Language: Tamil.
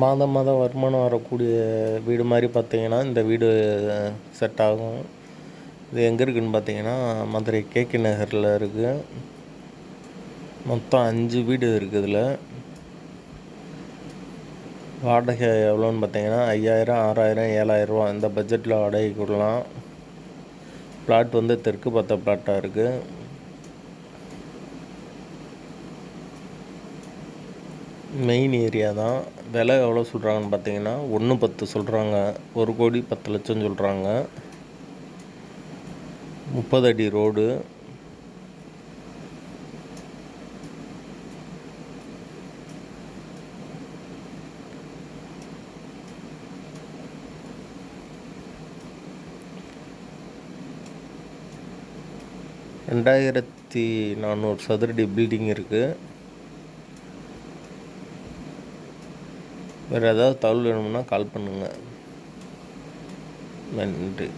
மாதம் மாதம் வருமானம் வரக்கூடிய வீடு மாதிரி பார்த்தீங்கன்னா இந்த வீடு செட் ஆகும். இது எங்கே இருக்குதுன்னு பார்த்தீங்கன்னா மதுரை கேகே நகரில் இருக்குது மொத்தம் அஞ்சு வீடு இருக்குது இதில். வாடகை எவ்வளோன்னு பார்த்தீங்கன்னா ஐயாயிரம் ஆறாயிரம் ஏழாயிரரூவா இந்த பட்ஜெட்டில் வாடகை கொடுலாம் பிளாட் வந்து தெற்கு பார்த்த பிளாட்டாக இருக்குது மெயின் ஏரியா தான். விலை எவ்வளோ சொல்கிறாங்கன்னு பார்த்தீங்கன்னா ஒன்று பத்து சொல்கிறாங்க ஒரு கோடி பத்து லட்சம் சொல்கிறாங்க முப்பது அடி ரோடு. ரெண்டாயிரத்தி நானூறு சதுரடி பில்டிங் இருக்குது வேறு ஏதாவது தகவல் வேணும்னா கால் பண்ணுங்கள் நன்றி.